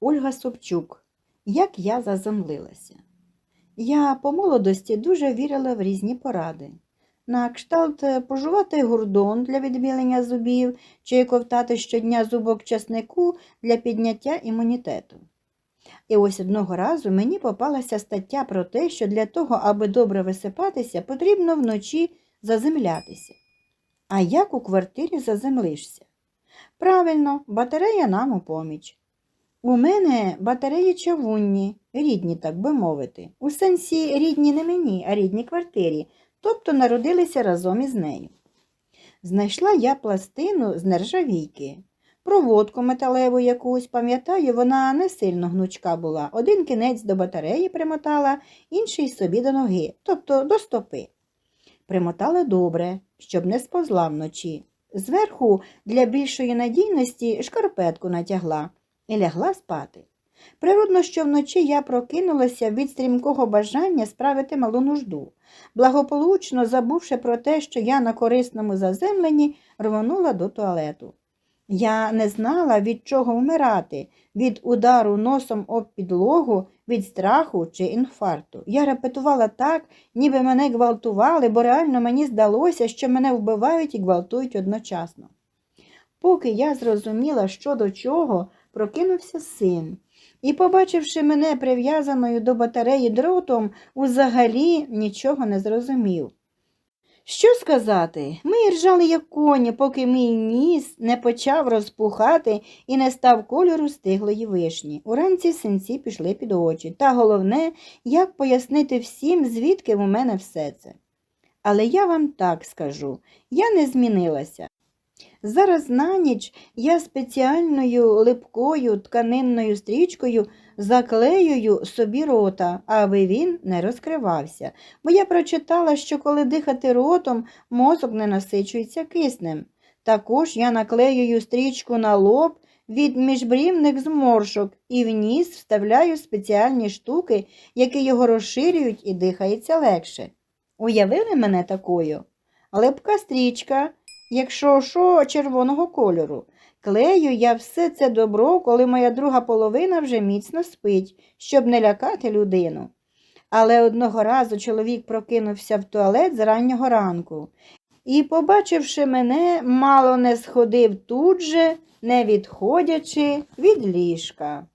Ольга Собчук. Як я заземлилася. Я по молодості дуже вірила в різні поради. На кшталт е, пожувати гурдон для відмілення зубів чи ковтати щодня зубок часнику для підняття імунітету. І ось одного разу мені попалася стаття про те, що для того, аби добре висипатися, потрібно вночі заземлятися. А як у квартирі заземлишся? Правильно, батарея нам у поміч. У мене батареї чавунні, рідні, так би мовити. У сенсі рідні не мені, а рідній квартирі, тобто народилися разом із нею. Знайшла я пластину з нержавійки. Проводку металеву якусь, пам'ятаю, вона не сильно гнучка була. Один кінець до батареї примотала, інший собі до ноги, тобто до стопи. Примотала добре, щоб не сповзла вночі. Зверху для більшої надійності шкарпетку натягла і лягла спати. Природно, що вночі я прокинулася від стрімкого бажання справити малу нужду, благополучно забувши про те, що я на корисному заземленні рвонула до туалету. Я не знала, від чого вмирати, від удару носом об підлогу, від страху чи інфаркту. Я репетувала так, ніби мене гвалтували, бо реально мені здалося, що мене вбивають і гвалтують одночасно. Поки я зрозуміла, що до чого, прокинувся син. І, побачивши мене прив'язаною до батареї дротом, узагалі нічого не зрозумів. Що сказати? Ми ржали, як коні, поки мій ніс не почав розпухати і не став кольору стиглої вишні. Уранці синці пішли під очі. Та головне, як пояснити всім, звідки у мене все це. Але я вам так скажу, я не змінилася. Зараз на ніч я спеціальною липкою тканинною стрічкою заклеюю собі рота, аби він не розкривався, бо я прочитала, що коли дихати ротом, мозок не насичується киснем. Також я наклеюю стрічку на лоб від міжбрівних зморшок і в ніс вставляю спеціальні штуки, які його розширюють і дихається легше. Уявили мене такою? Липка стрічка, якщо що, червоного кольору. Клею я все це добро, коли моя друга половина вже міцно спить, щоб не лякати людину. Але одного разу чоловік прокинувся в туалет з раннього ранку і, побачивши мене, мало не сходив тут же, не відходячи від ліжка.